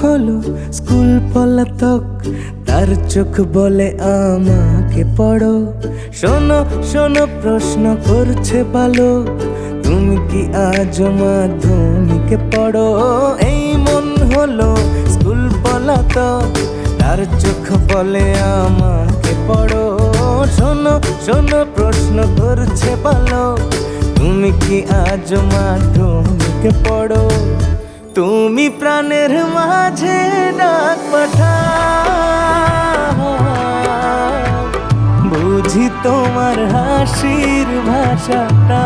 হলো স্কুল পলাতক, তার চোখ বলে আমাকে পড়ো। শোনো শোনো, প্রশ্ন করছে ভালো তুমি কি আজ মাধ্যমিকে পড়ো? এই মন হলো স্কুল পলাতক, তার চোখ বলে আমাকে পড়ো। শোনো শোনো, প্রশ্ন করছে ভালো তুমি কি আজ মাধ্যমিকে পড়ো? তুমি প্রাণের মাঝে ডাক পাঠা বুঝি তোমার হাসির ভাষাটা।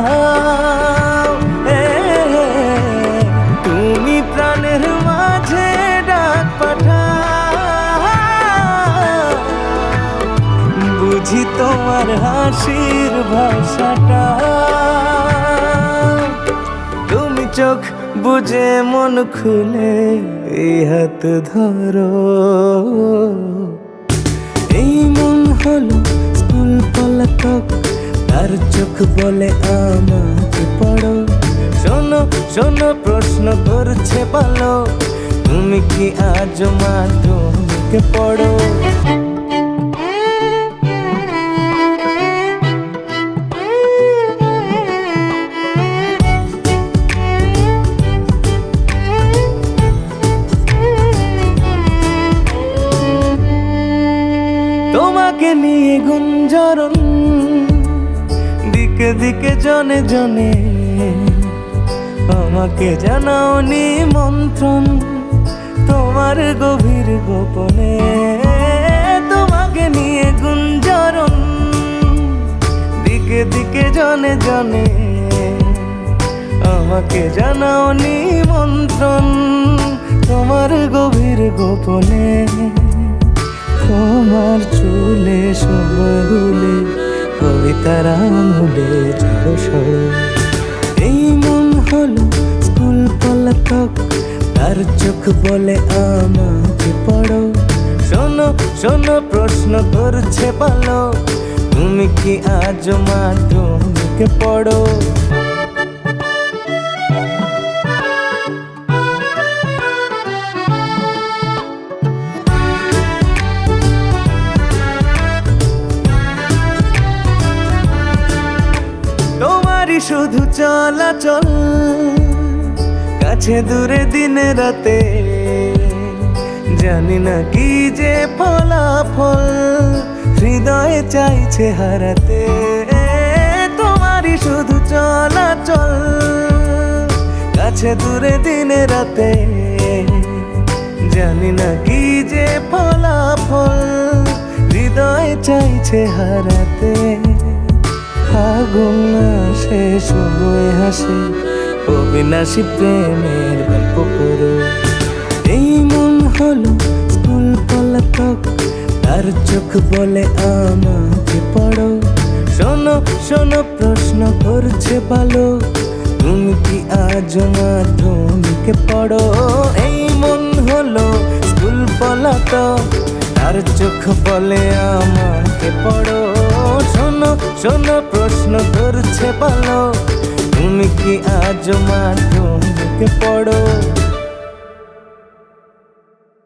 তুমি প্রাণের মাঝে ডাক পাঠাও। বুঝি তোমার হাসির ভাষাটা। তুমি চোখ বুঝে মন খুলে এই হাত ধরো। এই মন হলো স্কুল পলাতক, তার চোখ বলে আমাকে পড়ো। শোনো শোনো, প্রশ্ন করছে ভালো তুমি কি আজ মাধ্যমিকে পড়ো? তোমাকে নিয়ে গুঞ্জরণ, দিকে দিকে জনে জনে। আমাকে জানাও নিমন্ত্রণ, তোমার গভীর গোপনে। তোমাকে নিয়ে গুঞ্জরণ, দিকে দিকে জনে জনে। আমাকে জানাও নিমন্ত্রণ, তোমার গভীর গোপনে। কবিতার আমলে ঝড়। এই মন হলো স্কুল পলাতক, তার চোখ বলে আমাকে পড়ো। শোনো শোনো, প্রশ্ন করছে বলো তুমি কি আজ মাধ্যমিকে পড়ো? শুধু চলা চলাচল, কাছে দূরে দিনে রাতে। জানি না কি যে ফলাফল, হৃদয়ে চাইছে হারাতে। তোমারই শুধু চলা চলাচল, কাছে দূরে দিনে রাতে। জানি না কি যে ফলাফল, হৃদয় চাইছে হারাতে। আগুন আসে সময় হাসে, অবিনাশী প্রেমের গল্প করো। এই মন হলো স্কুল পলাতক, তার চোখ বলে আমাকে পড়ো। শোনো শোনো, প্রশ্ন করছে ভালো তুমি কি আজ মাধ্যমিকে পড়ো? এই মন হলো স্কুল পলাতক, তার চোখ বলে আমাকে পড়ো। শোনো শোনো প্রশ্ন করছে বলো তুমি কি আজ মা তুমি পড়ো?